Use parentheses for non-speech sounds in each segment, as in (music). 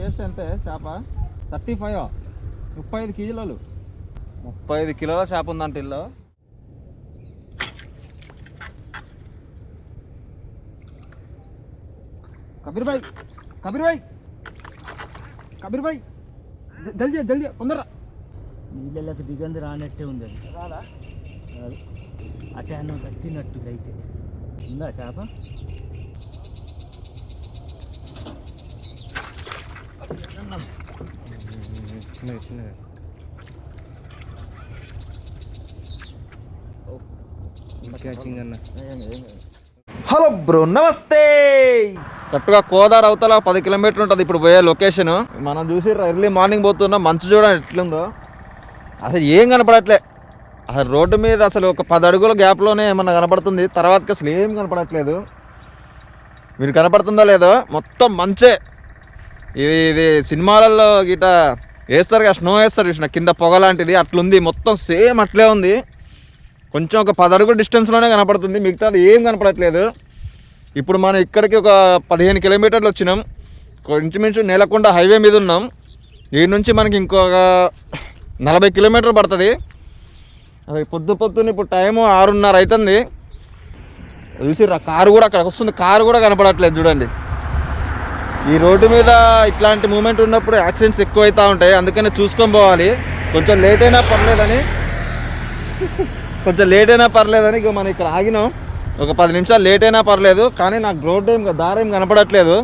Highest అంతే చేప? Thirty five ముప్పై ఐదు కేజీలు ముప్పై ఐదు కిలోల చేప ఉందంట ఇల్లు. కబీర్ భాయ్ కబీర్ భాయ్ కబీర్ భాయ్ జ- జల్దీ జల్దీ తొందర నీళ్ళకి దిగంది రానట్టే ఉంది. అది రాదా. అటే అన్నం కట్టినట్టు అయితే. ఉందా చేప? క్యాచింగ్ అన్న హలో బ్రో నమస్తే! కరెక్ట్గా కోదార్ అవతల పది కిలోమీటర్లు ఉంటుంది ఇప్పుడు పోయే లొకేషన్. మనం చూసి ఎర్లీ మార్నింగ్ పోతున్నాం మంచు చూడండి ఎట్లుందో. అసలు ఏం కనపడట్లే. అసలు రోడ్డు మీద అసలు ఒక పది అడుగుల గ్యాప్లోనే ఏమన్నా కనపడుతుంది. తర్వాతకి అసలు ఏం కనపడట్లేదు. మీరు కనపడుతుందో లేదో మొత్తం మంచే. ఇది ఇది సినిమాలలో గిట వేస్తారు కదా స్నో వేస్తారు చూసిన కింద పొగ లాంటిది అట్లుంది మొత్తం సేమ్ అట్లే ఉంది. కొంచెం ఒక పది అడుగు డిస్టెన్స్లోనే కనపడుతుంది మిగతాది ఏం కనపడట్లేదు. ఇప్పుడు మనం ఇక్కడికి ఒక పదిహేను కిలోమీటర్లు వచ్చినాం. కొ- ఇంచుమించు నేలకొండ హైవే మీద ఉన్నాం. ఈ నుంచి మనకి ఇంకొక నలభై కిలోమీటర్లు పడుతుంది. అది పొద్దు పొద్దున్న ఇప్పుడు టైము ఆరున్నర అవుతుంది చూసి కారు కూడా అక్కడ వస్తుంది కారు కూడా కనపడట్లేదు చూడండి. ఈ రోడ్డు మీద ఇట్లాంటి మూమెంట్ ఉన్నప్పుడు యాక్సిడెంట్స్ ఎక్కువ అవుతూ ఉంటాయి. అందుకనే చూసుకొని పోవాలి. కొంచెం లేట్ అయినా పర్లేదని. కొంచెం లేట్ అయినా పర్లేదని ఇక మనం ఇక్కడ ఆగినాం. ఒక పది నిమిషాలు లేట్ అయినా పర్లేదు కానీ నాకు రోడ్ ఏం దారేం కనపడట్లేదు.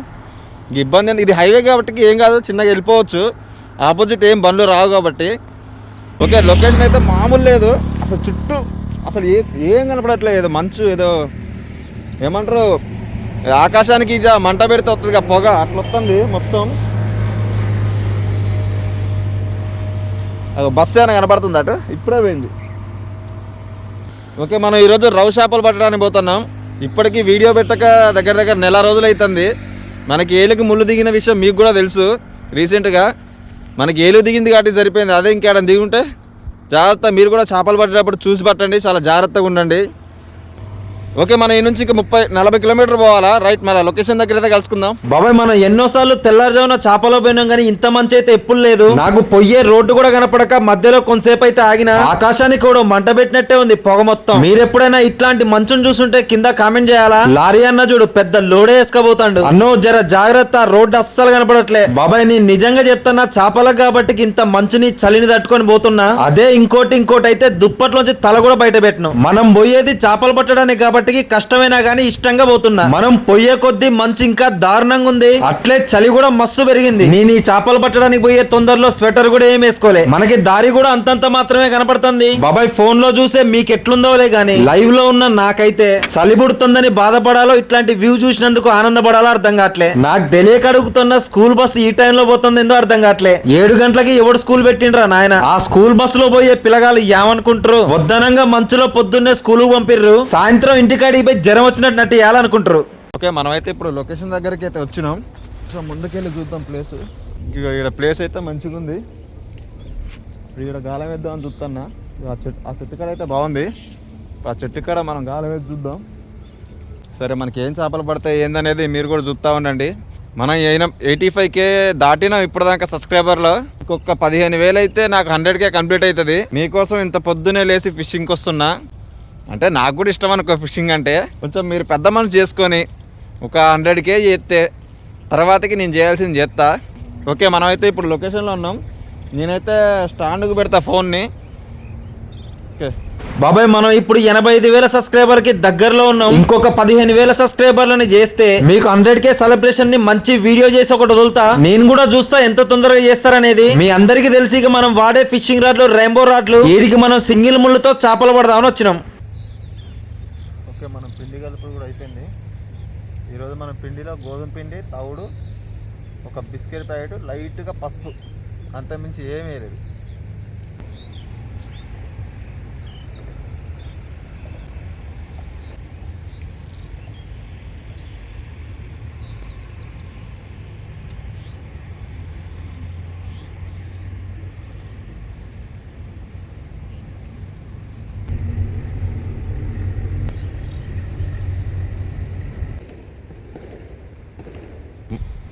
ఇబ్బంది ఇది హైవే కాబట్టి ఏం కాదు చిన్నగా వెళ్ళిపోవచ్చు. ఆపోజిట్ ఏం బండ్లు రావు కాబట్టి. ఓకే లొకేషన్ అయితే మామూలు లేదు. అసలు చుట్టూ అసలు ఏ ఏం కనపడట్లేదు. ఏదో మంచు ఏదో ఏమంటారు? ఆకాశానికి ఇక మంట పెడితే వస్తుంది కదా పొగ. అట్లా వస్తుంది మొత్తం. అది బస్సు ఏమైనా కనపడుతుంది అటు? ఇప్పుడే పోయింది. ఓకే మనం ఈరోజు రవ్వ చేపలు పట్టడానికి పోతున్నాం. ఇప్పటికీ వీడియో పెట్టక దగ్గర దగ్గర నెల రోజులు అవుతుంది మనకి ఏలుకి ముళ్ళు దిగిన విషయం మీకు కూడా తెలుసు. రీసెంట్గా మనకి ఏలు దిగింది కాబట్టి సరిపోయింది. అదే ఇంకేడ దిగి ఉంటే జాగ్రత్త. మీరు కూడా చేపలు పట్టేటప్పుడు చూసి పట్టండి. చాలా జాగ్రత్తగా ఉండండి. ఓకే మనం ఈ నుంచి ఇక ముప్పై నలభై కిలోమీటర్ పోవాలా? రైట్ మన లొకేషన్ దగ్గర అయితే కలుసుకుందాం. బాబాయ్ మనం ఎన్నోసార్లు తెల్లారుజామున చేపలో పోయినాం కానీ ఇంత మంచి అయితే ఎప్పుడు లేదు. నాకు పొయ్యే రోడ్డు కూడా కనపడక మధ్యలో కొంతసేపు అయితే ఆగిన ఆకాశానికి కూడా మంట పెట్టినట్టే ఉంది పొగ మొత్తం. మీరు ఎప్పుడైనా ఇట్లాంటి మంచును చూసుంటే కింద కామెంట్ చేయాలా? లారీ అన్న చూడు పెద్ద లోడే వేసుకపోతాడు అన్నో జర జాగ్రత్త రోడ్డు అస్సలు కనపడట్లే. బాబాయ్ నేను నిజంగా చెప్తున్నా చేపలకు కాబట్టి ఇంత మంచుని చలిని తట్టుకొని పోతున్నా. అదే ఇంకోటి ఇంకోటి అయితే దుప్పట్లోంచి తల కూడా బయట పెట్టను. మనం పోయేది చేపలు పట్టడానికి కాబట్టి కష్టమైనా గానీ ఇష్టంగా పోతున్నా. మనం పోయే కొద్దీ మంచి ఇంకా దారుణంగా ఉంది. అట్లే చలి కూడా మస్తు పెరిగింది. నేను ఈ చేపలు పట్టడానికి పోయే తొందరలో స్వెటర్ కూడా ఏం వేసుకోలే. మనకి దారి కూడా అంతంత మాత్రమే కనపడుతుంది. బాబాయ్ ఫోన్లో చూసే మీకు ఎట్లుందోలే గానీ. లైవ్లో ఉన్న నాకైతే చలి పుడుతుందని బాధపడాలో ఇట్లాంటి వ్యూ చూసినందుకు ఆనందపడాలో అర్థం కావట్లే. నాకు తెలియక అడుగుతున్న స్కూల్ బస్ ఈ టైంలో పోతుంది ఏందో అర్థం కావట్లే. ఏడు గంటలకి ఎవడు స్కూల్ పెట్టిండ్రా నాయన? ఆ స్కూల్ బస్లో పోయే పిల్లగాలు ఏమనుకుంటారు? వద్దనంగా మంచులో పొద్దున్నే స్కూల్ పంపిర్రు. సాయంత్రం ఇంటికాడికి పోయి జ్వరం వచ్చినట్టు నట్టు వేయాలనుకుంటారు ఓకే మనమైతే ఇప్పుడు లొకేషన్ దగ్గరికి అయితే వచ్చినాం. సో ముందుకెళ్ళి చూద్దాం ప్లేస్. ఇక ఇక్కడ ప్లేస్ అయితే మంచిగా ఉంది ఇక్కడ గాలం వేద్దామని చూస్తున్నా ఆ చెట్టు ఆ చెట్టు కాడ అయితే బాగుంది. ఆ చెట్టు కాడ మనం గాలం వేసి చూద్దాం. సరే మనకి ఏం చేపలు పడతాయి ఏందనేది మీరు కూడా చూస్తూ ఉండండి. మనం అయినా ఎయిటీ ఫైవ్ కే దాటినాం ఇప్పటిదాకా సబ్స్క్రైబర్లో. ఇంకొక పదిహేను వేలు అయితే నాకు హండ్రెడ్ కే కంప్లీట్ అవుతుంది. మీకోసం ఇంత పొద్దునే లేచి ఫిషింగ్కి వస్తున్నా. అంటే నాకు కూడా ఇష్టం అనుకో ఫిషింగ్ అంటే. కొంచెం మీరు పెద్ద మనసు చేసుకొని ఒక హండ్రెడ్ కేజీ చేస్తే తర్వాతకి నేను చేయాల్సింది చేస్తా. ఓకే మనం అయితే ఇప్పుడు లొకేషన్లో ఉన్నాం. నేనైతే స్టాండ్కి పెడతా ఫోన్ని. ఓకే. బాబాయ్ మనం ఇప్పుడు ఎనభై ఐదు వేల సబ్స్క్రైబర్కి దగ్గరలో ఉన్నాం. ఇంకొక పదిహేను వేల సబ్స్క్రైబర్లని చేస్తే మీకు హండ్రెడ్ కే సెలబ్రేషన్ని మంచి వీడియో చేసి ఒకటి వదులుతా. నేను కూడా చూస్తా ఎంత తొందరగా చేస్తారనేది. మీ అందరికి తెలిసి మనం వాడే ఫిషింగ్ రాడ్లు రెయిన్బో రాడ్లు వీడికి మనం సింగిల్ ముళ్ళతో చేపలు పడదామని వచ్చినాం ఓకే మనం పిండి కలుపుడు కూడా అయిపోయింది ఈరోజు మనం పిండిలో గోధుమ పిండి తవుడు ఒక బిస్కెట్ ప్యాకెట్ లైట్గా పసుపు. అంతకుమించి ఏమీ లేదు.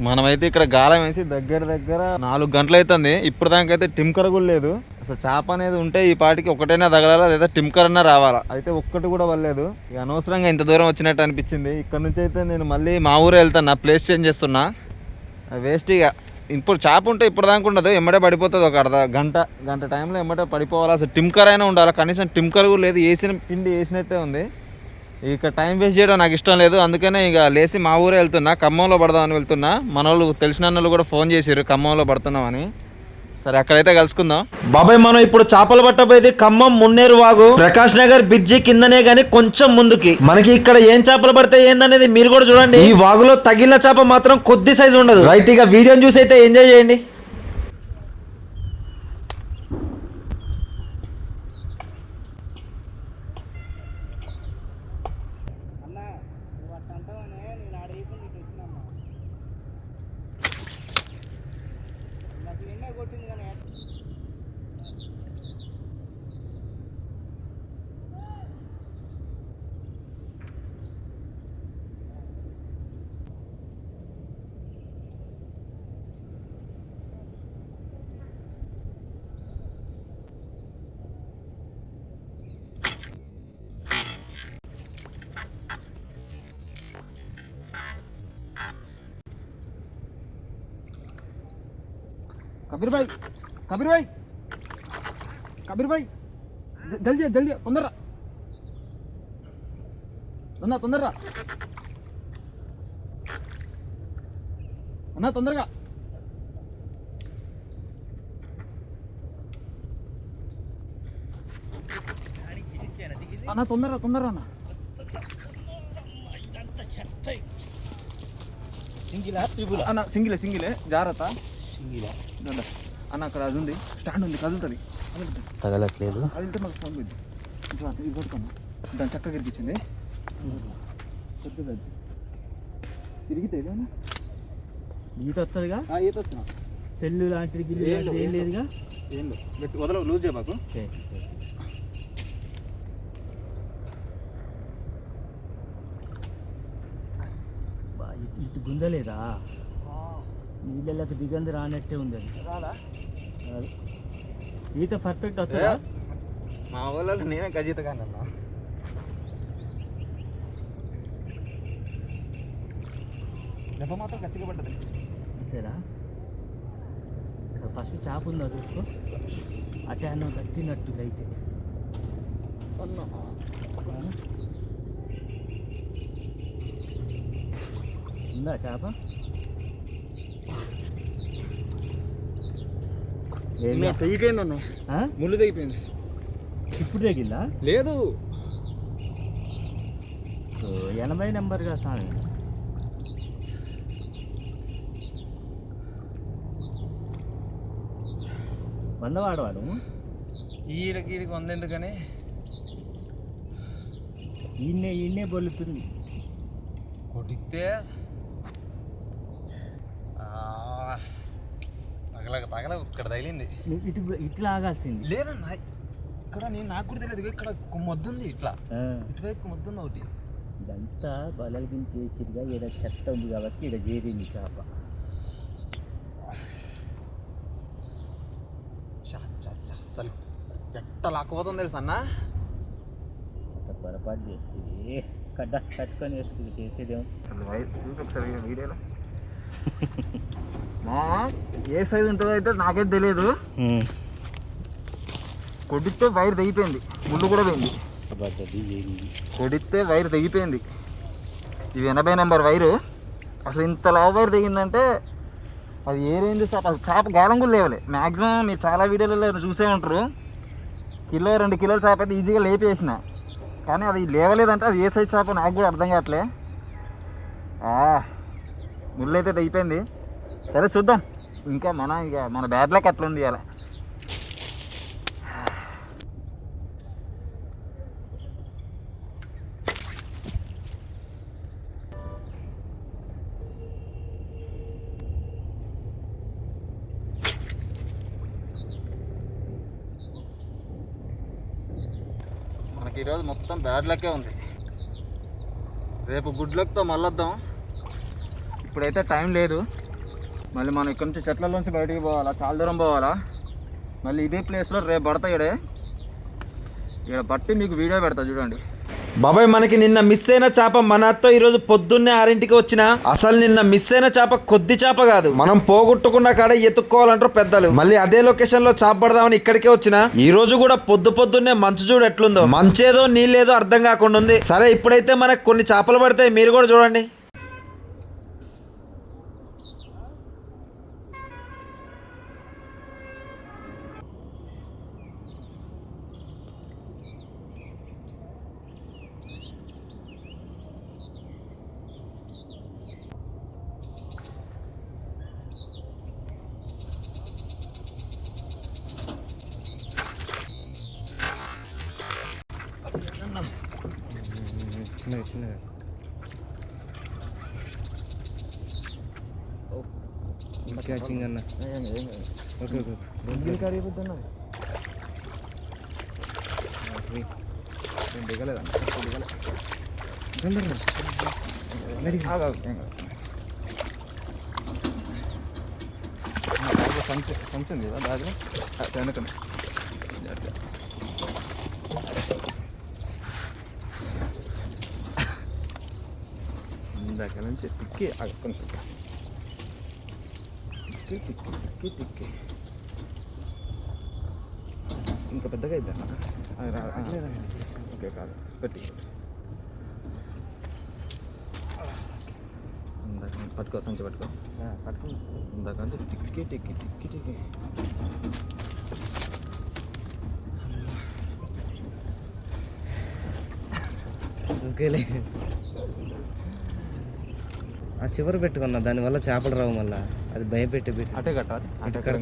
మనమైతే ఇక్కడ గాలం వేసి దగ్గర దగ్గర నాలుగు గంటలు అవుతుంది ఇప్పుడు దానికైతే టిమ్కర్ కూడా లేదు. అసలు చేప అనేది ఉంటే ఈ పాటికి ఒకటైనా తగలాలా లేదా టిమ్కర్ అన్నా రావాలా? అయితే ఒక్కటి కూడా వల్లేదు ఇక అనవసరంగా ఇంత దూరం వచ్చినట్టు అనిపించింది. ఇక్కడ నుంచి అయితే నేను మళ్ళీ మా ఊరే వెళ్తాను నా ప్లేస్ చేంజ్ చేస్తున్నా. వేస్ట్ ఇక. ఇప్పుడు చేప ఉంటే ఇప్పుడు దాకా ఉండదు. ఎమ్మటే పడిపోతుంది ఒక అర్ధ గంట గంట టైంలో ఎమ్మటే పడిపోవాలి? అసలు టిమ్కర్ అయినా ఉండాలి? కనీసం టిమ్కర్ కూడా లేదు. వేసిన పిండి వేసినట్టే ఉంది. ఇక టైం వేస్ట్ చేయడం నాకు ఇష్టం లేదు. అందుకనే ఇక లేచి మా ఊరే వెళ్తున్నా ఖమ్మంలో పడదామని వెళ్తున్నా. మన వాళ్ళు తెలిసిన వాళ్ళు కూడా ఫోన్ చేసారు ఖమ్మంలో పడుతున్నామని. సరే అక్కడైతే కలుసుకుందాం. బాబాయ్ మనం ఇప్పుడు చేపలు పట్టబోయేది ఖమ్మం మున్నేరు వాగు ప్రకాష్ నగర్ బ్రిడ్జి కిందనే గాని కొంచెం ముందుకి. మనకి ఇక్కడ ఏం చేపలు పడితే ఏందనేది మీరు కూడా చూడండి. ఈ వాగులో తగిలిన చేప మాత్రం కొద్ది సైజు ఉండదు. రైట్ ఇక వీడియోని చూసి అయితే ఎంజాయ్ చేయండి. కబీర్ భాయ్ కబీర్ భాయ్ కబీర్ భాయ్. జ- జల్దీ జల్దీ తొందరరా. అన్నా తొందరరా. అన్నా తొందరగా. అన్న తొందరగా తొందరగా అన్న. సింగిలా సింగిలే సింగిలే జాగ్రత్త. సింగిలా. అన్న అక్కడ అది ఉంది. స్టాండ్ ఉంది కదులుతుంది. తగలట్లేదు. కదిలితే మాకు ఫోన్ పెద్ద ఇది పట్టుకోమ్మా దాని చక్కగా ఇరికిచ్చింది పెద్దది అది తిరిగితే ఈత వస్తుందిగా? ఈత వచ్చిన సెల్లు లాంటిది గిల్లు ఏం లాంటిది ఏం లేదు, లేదుగా? ఏం లేదు. గట్టి వదల లూజ్ చేయబాకు ఇటు గుందలేదా నీళ్ళకి దిగంది రానట్టే ఉంది అది. ఈత పర్ఫెక్ట్ వస్తుందా మా ఊళ్ళో నేనే గజీత కానీ అన్న దెబ్బ మాత్రం గట్టిగా పడ్డది. ఇక్కడ ఫస్ట్ చేప ఉందా చూసుకో? అటే అన్నం కట్టినట్టు అయితే ఉందా చేప తెగిపోయింది అన్న? ముళ్ళు తెగిపోయింది. ఇప్పుడు తగిలిందా లేదు. ఎనభై నెంబర్గా స్వామి. వంద వాడవాడు? ఈడకి ఈడికి వంద ఎందుకని? ఈయన్నే ఈయన్నే బొల్లుతుంది కొడితే తగలక తగల ఇక్కడ తగిలింది. ఇటు ఇట్లా ఆగాల్సింది లేదన్నా ఇక్కడ నేను నాకు కూడా తెలియదు. ఇక్కడ మొద్దు ఉంది ఇట్లా. ఇటువైపు మొద్దు ఉంది ఒకటి. ఇదంతా బలగించేసిగా ఈడ చెత్త ఉంది కాబట్టి ఈడ చేరింది చేప. చా, చా, చా, అసలు ఎట్ట లాక్కపోతుంది తెలుసా అన్న? పొరపాటు చేస్తుంది కడ్డ కట్టుకొని వేస్తుంది చేసేదేమో ఒకసారి వీడియోలో. (laughs) ఏ సైజు ఉంటుందో అయితే నాకైతే తెలియదు కొడితే వైర్ తెగిపోయింది. ముళ్ళు కూడా పోయింది. కొడితే వైర్ తెగిపోయింది. ఇది ఎనభై నెంబర్ వైరు. అసలు ఇంత లావు వైర్ తెగిందంటే అది ఏ రేంజ్ చేప అసలు చేప గాలం కూడా లేవలే. మ్యాక్సిమం మీరు చాలా వీడియోలలో చూసే ఉంటారు. కిలో రెండు కిలోల చేప అయితే ఈజీగా లేపేసిన. కానీ అది లేవలేదంటే అది ఏ సైజ్ చేప నాకు కూడా అర్థం కావట్లే. ఆ, ముళ్ళు అయితే తెగిపోయింది. సరే చూద్దాం. ఇంకా మన ఇక మన బ్యాడ్ లక్ ఎట్లా ఉంది మనకి ఈరోజు మొత్తం బ్యాడ్ లక్కే ఉంది. రేపు గుడ్ లక్తో మళ్ళొద్దాం. ఇప్పుడైతే టైం లేదు. మళ్ళీ మనం ఇక్కడ నుంచి చెట్లలోంచి బయటికి పోవాలా? చాలా దూరం పోవాలా? మళ్ళీ ఇదే ప్లేస్లో రేపు పడతా ఇడే ఇక్కడ బట్టి మీకు వీడియో పెడతా చూడండి. బాబాయ్ మనకి నిన్న మిస్ అయిన చేప మనతో ఈరోజు ఈ రోజు పొద్దున్నే ఆరింటికి వచ్చిన. అసలు నిన్న మిస్ అయిన చేప కొద్ది చేప కాదు. మనం పోగొట్టుకున్న కాడ ఎత్తుక్కోవాలంటారు పెద్దలు. మళ్ళీ అదే లొకేషన్లో చేప పడదామని ఇక్కడికే వచ్చిన. ఈ రోజు కూడా పొద్దు పొద్దున్నే మంచు చూడు ఎట్లుందో. మంచేదో నీళ్ళేదో అర్థం కాకుండా ఉంది. సరే ఇప్పుడైతే మనకు కొన్ని చేపలు పడతాయి. మీరు కూడా చూడండి. చిన్నగా చిన్నగా క్యాచింగ్ అన్న ఓకే ఓకే సంచి సంచి ఉంది కదా బ్యాగ్లో వెనకనే దగ్గర నుంచి తిక్కి ఆగు, కొంచెం తిక్కి తిక్కి తిక్కి తిక్కి ఇంకా పెద్దగా అయితే ఓకే కాదు పెట్టి పట్టుకో సంచి పట్టుకో పట్టుకో ఇందాక నుంచి టిక్కి టిక్కి టిక్కి టిక్కి ఇంకేలే ఆ చివరి పెట్టుకున్నా దానివల్ల చేపలు రావు మళ్ళా. అది భయపెట్టి పెట్టి. అటే కట్టాలి. అటే ఇక్కడ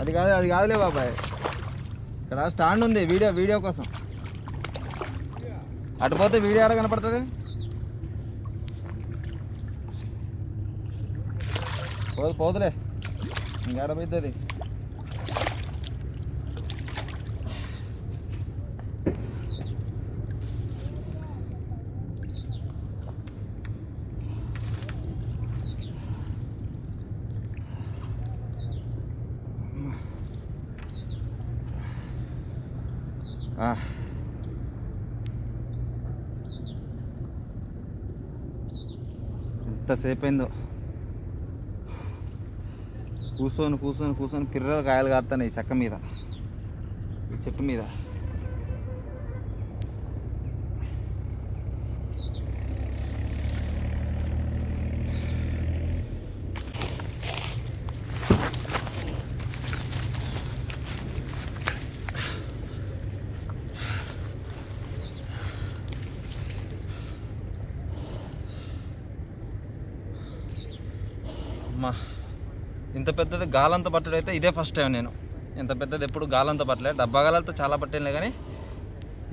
అది కాదు అది కాదులే బాబాయ్. ఇక్కడ స్టాండ్ ఉంది వీడియో వీడియో కోసం. అటు పోతే వీడియో ఎలా కనపడుతుంది? పోదు పోదులే. ఇంకా పోతుంది ఆ. ఎంతసేపు అయిందో కూర్చొని కూర్చొని కూర్చొని పిర్రలు కాయలు కాస్తాయి ఈ చెక్క మీద. ఈ చెట్టు మీద అమ్మా ఇంత పెద్దది గాలంత పట్టడం అయితే ఇదే ఫస్ట్ టైం నేను. ఇంత పెద్దది ఎప్పుడు గాలంత పట్టలే. డబ్బా గాలతో చాలా పట్టాను కానీ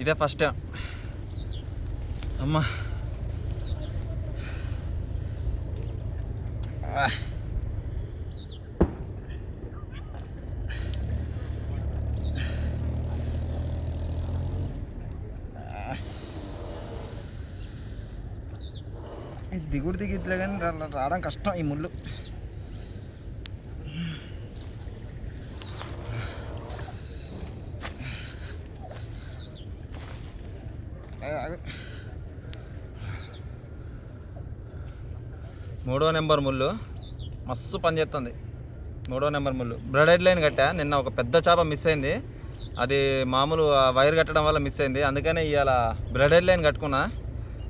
ఇదే ఫస్ట్ టైం అమ్మా. దిగుడు దిగిద్దిలే కానీ రావడం కష్టం ఈ ముళ్ళు ఏ, ఆగు. మూడో నెంబర్ ముళ్ళు మస్తు పని చేస్తుంది. మూడో నెంబర్ ముళ్ళు. బ్రెడెడ్ లైన్ కట్టా. నిన్న ఒక పెద్ద చేప మిస్ అయింది. అది మామూలు వైర్ కట్టడం వల్ల మిస్ అయింది. అందుకనే ఇవాళ బ్రెడెడ్ లైన్ కట్టుకున్నా.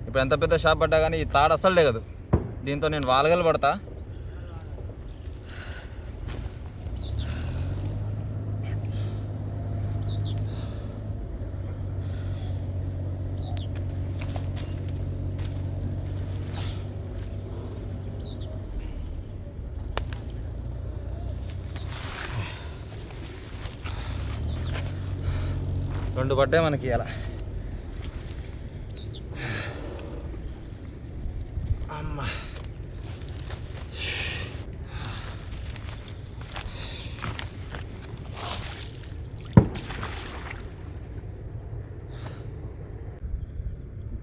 ఇప్పుడు ఎంత పెద్ద షాప్ పడ్డా కానీ ఈ తాడు అసలు దిగదు దీంతో నేను వాలగలు పడతా. రెండు పడ్డాయి మనకి ఇలా. అమ్మా.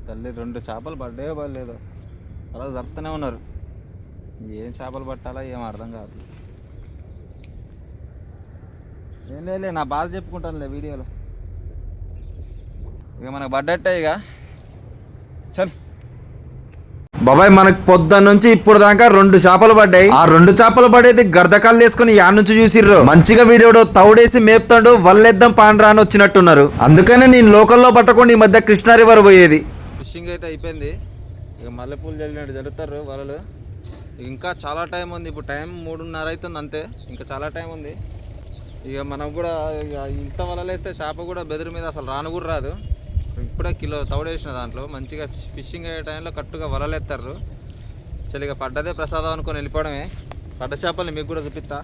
తల్లి రెండు చేపలు పడ్డాయో పడలేదు. అలా జరుపుతూనే ఉన్నారు. ఏం చేపలు పట్టాలా ఏం అర్థం కాదు. ఏం లేదు నా బాధ చెప్పుకుంటానులే వీడియోలో. ఇక మనకు పడ్డట్టే ఇక. చల్. బాబాయ్ మనకు పొద్దున్న నుంచి ఇప్పుడు దాకా రెండు చేపలు పడ్డాయి. ఆ రెండు చేపలు పడేది గర్దకాలు వేసుకుని యా నుంచి చూసిర్రు? మంచిగా వీడియోడు తౌడేసి మేపుతాడు వల్లేద్దాం పాండ్రా అని వచ్చినట్టున్నారు. అందుకనే నేను లోకల్లో పట్టకుండా ఈ మధ్య కృష్ణా రివర్ పోయేది. ఫిషింగ్ అయితే అయిపోయింది. ఇక మల్లెపూలు చల్లినట్టు జరుగుతారు వలలు. ఇంకా చాలా టైం ఉంది. ఇప్పుడు టైం మూడున్నర అవుతుంది అంతే. ఇంకా చాలా టైం ఉంది. ఇక మనం కూడా ఇక ఇంత వలలేస్తే చేప కూడా బెదిరి మీద అసలు రాను కూడా రాదు. ఇప్పుడే కిలో తౌడేసిన దాంట్లో. మంచిగా ఫిషింగ్ అయ్యే టైంలో కట్టుగా వలలేస్తారు చలి ఇక పడ్డదే ప్రసాదం అనుకొని వెళ్ళిపోవడమే. పడ్డ చేపల్ని మీకు కూడా చూపిస్తా.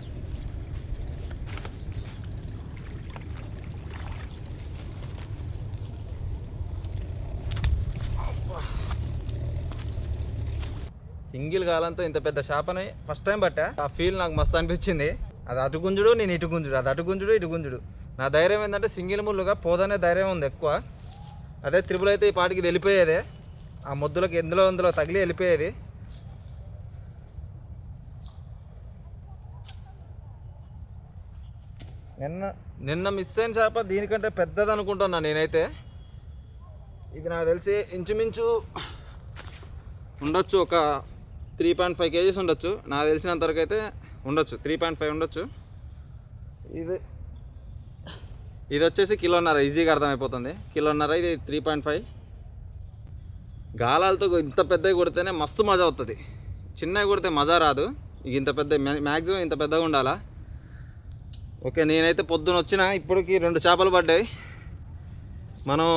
సింగిల్ కాలంతో ఇంత పెద్ద చేపని ఫస్ట్ టైం పట్టా. ఆ ఫీల్ నాకు మస్తు అనిపించింది. అది అటు గుంజుడు నేను ఇటు గుంజుడు అది అటు గుంజుడు ఇటు గుంజుడు. నా ధైర్యం ఏంటంటే సింగిల్ ముళ్ళుగా పోదనే ధైర్యం ఉంది ఎక్కువ. అదే త్రిపుల్ అయితే ఈ పాటికి వెళ్ళిపోయేదే. ఆ ముద్దులకు ఎందులో అందులో తగిలి వెళ్ళిపోయేది. నిన్న నిన్న మిస్ అయిన చేప దీనికంటే పెద్దది అనుకుంటున్నా నేనైతే. ఇది నాకు తెలిసి ఇంచుమించు ఉండొచ్చు ఒక త్రీ పాయింట్ ఫైవ్ కేజీస్ ఉండొచ్చు. నాకు తెలిసినంతవరకు అయితే ఉండొచ్చు. త్రీ పాయింట్ ఫైవ్ ఉండొచ్చు. ఇది ఇది వచ్చేసి కిలోన్నర ఈజీగా అర్థమైపోతుంది. కిలోన్నర ఇది త్రీ పాయింట్ ఫైవ్ గాలాలతో ఇంత పెద్దవి కొడితేనే మస్తు మజా అవుతుంది చిన్నవి కొడితే మజా రాదు. ఇక ఇంత పెద్ద మ్యాక్సిమం ఇంత పెద్దగా ఉండాలా? ఓకే నేనైతే పొద్దున వచ్చిన ఇప్పటికి రెండు చేపలు పడ్డాయి. మనం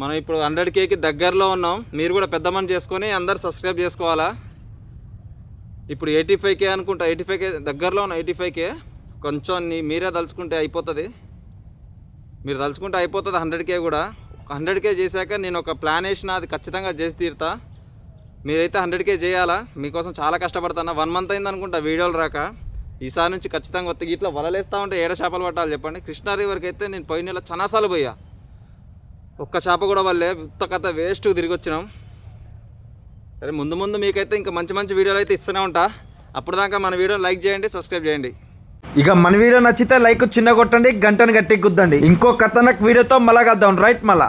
మనం ఇప్పుడు హండ్రెడ్ కేకి దగ్గరలో ఉన్నాం. మీరు కూడా పెద్ద మని చేసుకొని అందరు సబ్స్క్రైబ్ చేసుకోవాలా? ఇప్పుడు ఎయిటీ ఫైవ్ కే అనుకుంటా ఎయిటీ ఫైవ్ కే దగ్గరలో ఉన్న ఎయిటీ ఫైవ్ కే కొంచెం మీరే తలుచుకుంటే అయిపోతుంది. మీరు తలుచుకుంటే అయిపోతుంది హండ్రెడ్ కే కూడా. హండ్రెడ్ కే చేశాక నేను ఒక ప్లాన్ వేసిన అది ఖచ్చితంగా చేసి తీరుతా. మీరైతే హండ్రెడ్ కే చేయాలా? మీకోసం చాలా కష్టపడతాను? వన్ మంత్ అయింది అనుకుంటా వీడియోలు రాక. ఈసారి నుంచి ఖచ్చితంగా వస్తే ఇట్లా వలలేస్తా ఉంటే ఏడ చేపలు పట్టాలి చెప్పండి. కృష్ణా రివర్కి అయితే నేను పోయిన నెల చనాసాలు పోయా. ఒక్క చేప కూడా వల్లే ఉత్త కథ వేస్ట్ తిరిగి వచ్చినాం. సరే ముందు ముందు మీకైతే ఇంకా మంచి మంచి వీడియోలు అయితే ఇస్తూనే ఉంటా. అప్పుడు దాకా మన వీడియో లైక్ చేయండి సబ్స్క్రైబ్ చేయండి. ఇక మన వీడియో నచ్చితే లైక్ చిన్న కొట్టండి గంటను గట్టి గుద్దండి ఇంకో కథనక్ వీడియోతో మళ్ళా కలుద్దాం. రైట్ మళ్ళా.